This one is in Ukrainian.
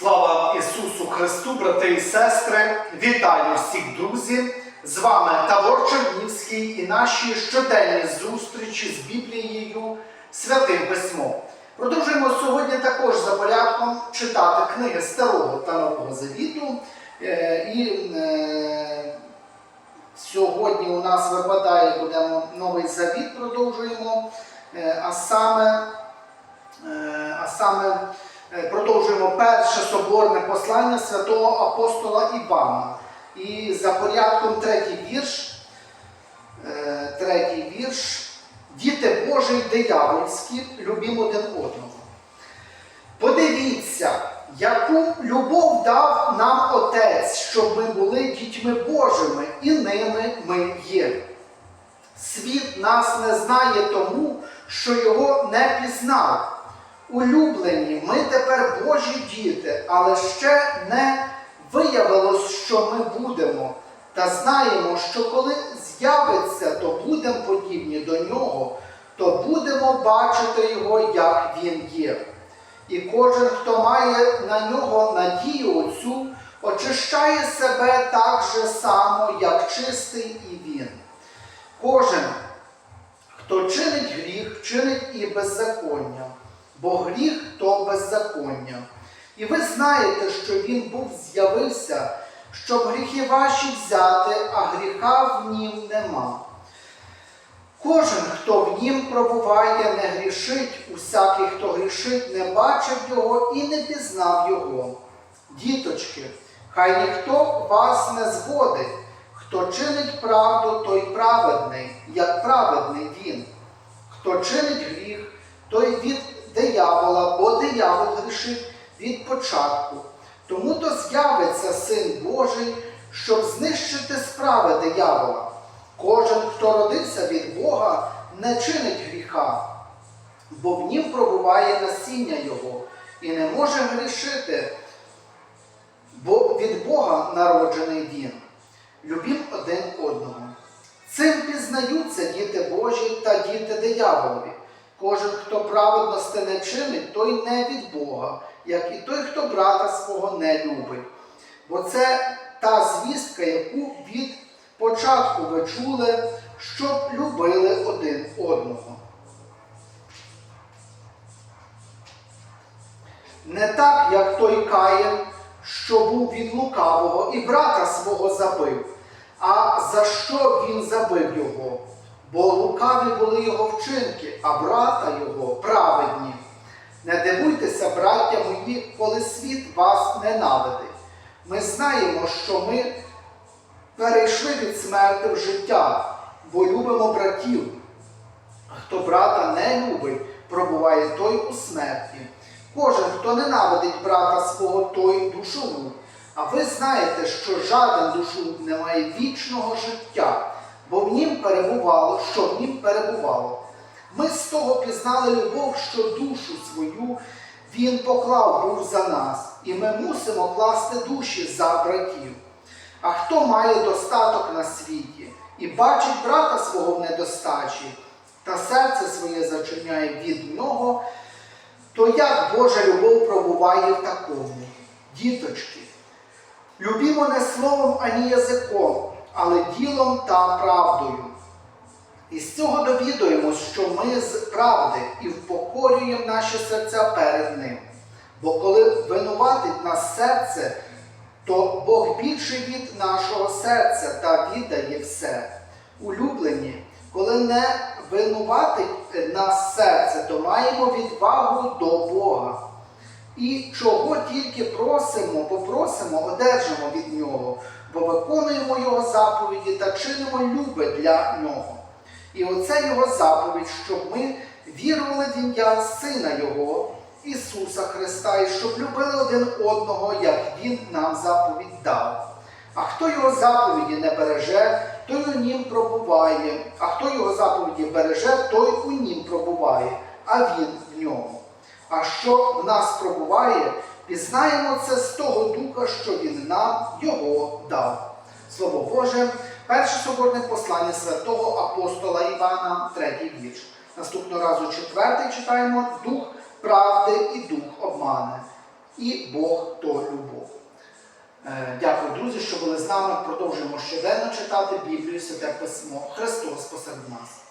Слава Ісусу Христу, брати і сестри! Вітаю всіх друзі! З вами Тавор Чернівський і наші щоденні зустрічі з Біблією Святим Письмом. Продовжуємо сьогодні також за порядком читати книги Старого та Нового Завіту. Е, І е, сьогодні у нас випадає, будемо новий завіт продовжуємо, Е, а саме а саме продовжуємо перше соборне послання святого апостола Івана. І за порядком третій вірш, е, третій вірш. Діти Божі й диявольські, любім один одного. Подивіться, яку любов дав нам Отець, щоб ми були дітьми Божими, і ними ми є. Світ нас не знає тому, що його не пізнав. Улюблені, ми тепер Божі діти, але ще не виявилось, що ми будемо. Та знаємо, що коли з'явиться, то будемо подібні до нього, то будемо бачити його, як він є. І кожен, хто має на нього надію оцю, очищає себе так же само, як чистий і він. Кожен, хто чинить гріх, чинить і беззаконня, бо гріх то беззаконня. І ви знаєте, що він був з'явився, щоб гріхи ваші взяти, а гріха в нім нема. Кожен, хто в нім пробуває, не грішить, усякий, хто грішить, не бачив його і не пізнав його. Діточки, хай ніхто вас не зводить, хто чинить правду, той праведний, як праведний він. Хто чинить гріх, той від диявола, бо диявол грішить від початку. Тому то з'явиться Син Божий, щоб знищити справи диявола. Кожен, хто родився від Бога, не чинить гріха, бо в нім пробуває насіння Його і не може грішити, бо від Бога народжений він. Любім один одного. Цим пізнаються діти Божі та діти дияволові. Кожен, хто праведності не чинить, той не від Бога, як і той, хто брата свого не любить. Бо це та звістка, яку від початку ви чули, щоб любили один одного. Не так, як той Каїн, що був від лукавого і брата свого забив. А за що він забив його? Бо лукаві були його вчинки, а брата його праведні. Не дивуйтеся, браття мої, коли світ вас ненавидить. Ми знаємо, що ми перейшли від смерти в життя, бо любимо братів. Хто брата не любить, пробуває той у смерті. Кожен, хто ненавидить брата свого, той душогуб. А ви знаєте, що жаден душогуб не має вічного життя, бо в нім перебувало, що в нім перебувало. Ми з того пізнали любов, що душу свою він поклав був за нас, і ми мусимо класти душі за братів. А хто має достаток на світі і бачить брата свого в недостачі, та серце своє зачиняє від нього, то як Божа любов пробуває в такому? Діточки, любімо не словом ані язиком, але ділом та правдою. І з цього довідуємось, що ми з правди і впокорюємо наші серця перед Ним. Бо коли винуватить нас серце, то Бог більший від нашого серця та віддає все. Улюблені, коли не винуватить нас серце, то маємо відвагу до Бога. І чого тільки просимо, попросимо, одержимо від Нього, бо виконуємо Його заповіді та чинимо любе для Нього. І оце Його заповідь, щоб ми вірували в ім'я Сина Його, Ісуса Христа, і щоб любили один одного, як Він нам заповідь дав. А хто його заповіді не береже, той у нім пробуває, а хто його заповіді береже, той у нім пробуває, а він в ньому. А що в нас пробуває, пізнаємо це з того духа, що він нам його дав. Слово Боже, перше соборне послання святого апостола Івана, третій вірш. Наступного разу четвертий читаємо дух правди і дух обмане. і Бог то любов. Е, Дякую, друзі, що були з нами. Продовжуємо щоденно читати Біблію, Святе Письмо. Христос посеред нас.